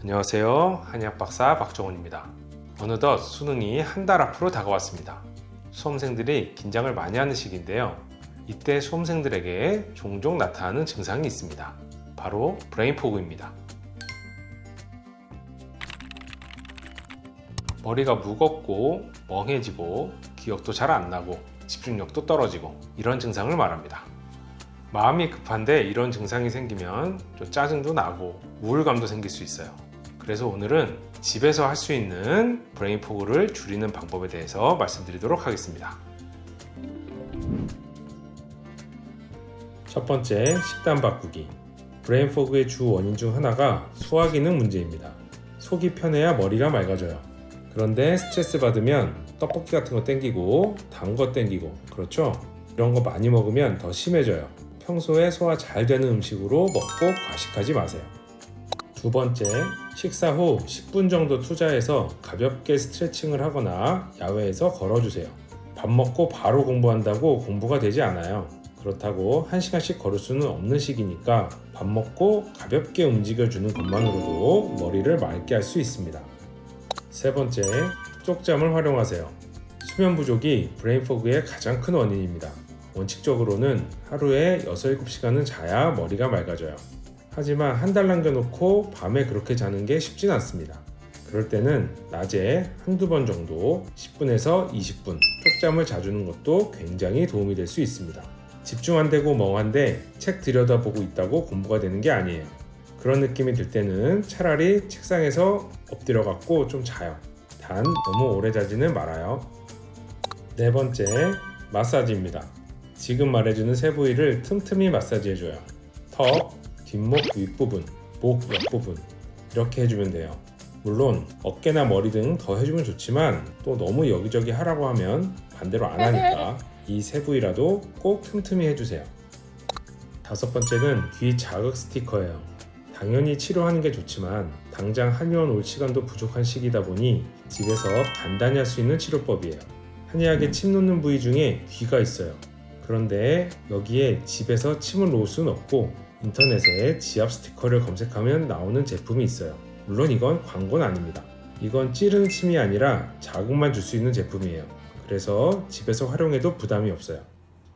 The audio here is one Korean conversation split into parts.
안녕하세요. 한의학 박사 박정훈입니다. 어느덧 수능이 한 달 앞으로 다가왔습니다. 수험생들이 긴장을 많이 하는 시기인데요. 이때 수험생들에게 종종 나타나는 증상이 있습니다. 바로 브레인 포그입니다. 머리가 무겁고 멍해지고 기억도 잘 안 나고 집중력도 떨어지고 이런 증상을 말합니다. 마음이 급한데 이런 증상이 생기면 좀 짜증도 나고 우울감도 생길 수 있어요. 그래서 오늘은 집에서 할 수 있는 브레인 포그를 줄이는 방법에 대해서 말씀드리도록 하겠습니다. 첫 번째, 식단 바꾸기. 브레인 포그의 주 원인 중 하나가 소화 기능 문제입니다. 속이 편해야 머리가 맑아져요. 그런데 스트레스 받으면 떡볶이 같은 거 땡기고 단 거 땡기고 그렇죠? 이런 거 많이 먹으면 더 심해져요. 평소에 소화 잘 되는 음식으로 먹고 과식하지 마세요. 두 번째, 식사 후 10분 정도 투자해서 가볍게 스트레칭을 하거나 야외에서 걸어주세요. 밥 먹고 바로 공부한다고 공부가 되지 않아요. 그렇다고 1시간씩 걸을 수는 없는 시기니까 밥 먹고 가볍게 움직여주는 것만으로도 머리를 맑게 할 수 있습니다. 세 번째, 쪽잠을 활용하세요. 수면 부족이 브레인 포그의 가장 큰 원인입니다. 원칙적으로는 하루에 6, 7시간은 자야 머리가 맑아져요. 하지만 한 달 남겨놓고 밤에 그렇게 자는 게 쉽진 않습니다. 그럴 때는 낮에 한두 번 정도 10분에서 20분 쪽잠을 자주는 것도 굉장히 도움이 될 수 있습니다. 집중 안 되고 멍한데 책 들여다보고 있다고 공부가 되는 게 아니에요. 그런 느낌이 들 때는 차라리 책상에서 엎드려 갖고 좀 자요. 단 너무 오래 자지는 말아요. 네 번째, 마사지입니다. 지금 말해주는 세 부위를 틈틈이 마사지해줘요. 턱, 뒷목 윗부분, 목 옆부분 이렇게 해주면 돼요. 물론 어깨나 머리 등 더 해주면 좋지만 또 너무 여기저기 하라고 하면 반대로 안 하니까 이 세 부위라도 꼭 틈틈이 해주세요. 다섯 번째는 귀 자극 스티커예요. 당연히 치료하는 게 좋지만 당장 한의원 올 시간도 부족한 시기다 보니 집에서 간단히 할 수 있는 치료법이에요. 한의학에 침 놓는 부위 중에 귀가 있어요. 그런데 여기에 집에서 침을 놓을 수는 없고 인터넷에 지압 스티커를 검색하면 나오는 제품이 있어요. 물론 이건 광고는 아닙니다. 이건 찌르는 침이 아니라 자극만 줄 수 있는 제품이에요. 그래서 집에서 활용해도 부담이 없어요.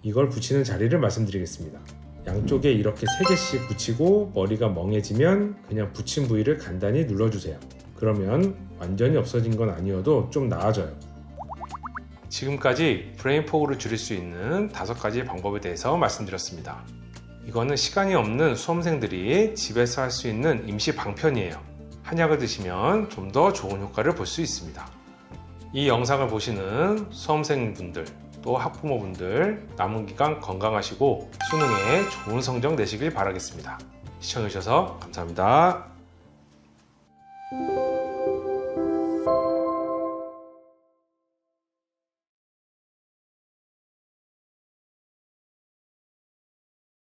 이걸 붙이는 자리를 말씀드리겠습니다. 양쪽에 이렇게 3개씩 붙이고 머리가 멍해지면 그냥 붙인 부위를 간단히 눌러주세요. 그러면 완전히 없어진 건 아니어도 좀 나아져요. 지금까지 브레인 포그를 줄일 수 있는 다섯 가지 방법에 대해서 말씀드렸습니다. 이거는 시간이 없는 수험생들이 집에서 할 수 있는 임시 방편이에요. 한약을 드시면 좀 더 좋은 효과를 볼 수 있습니다. 이 영상을 보시는 수험생분들 또 학부모분들 남은 기간 건강하시고 수능에 좋은 성적 내시길 바라겠습니다. 시청해주셔서 감사합니다.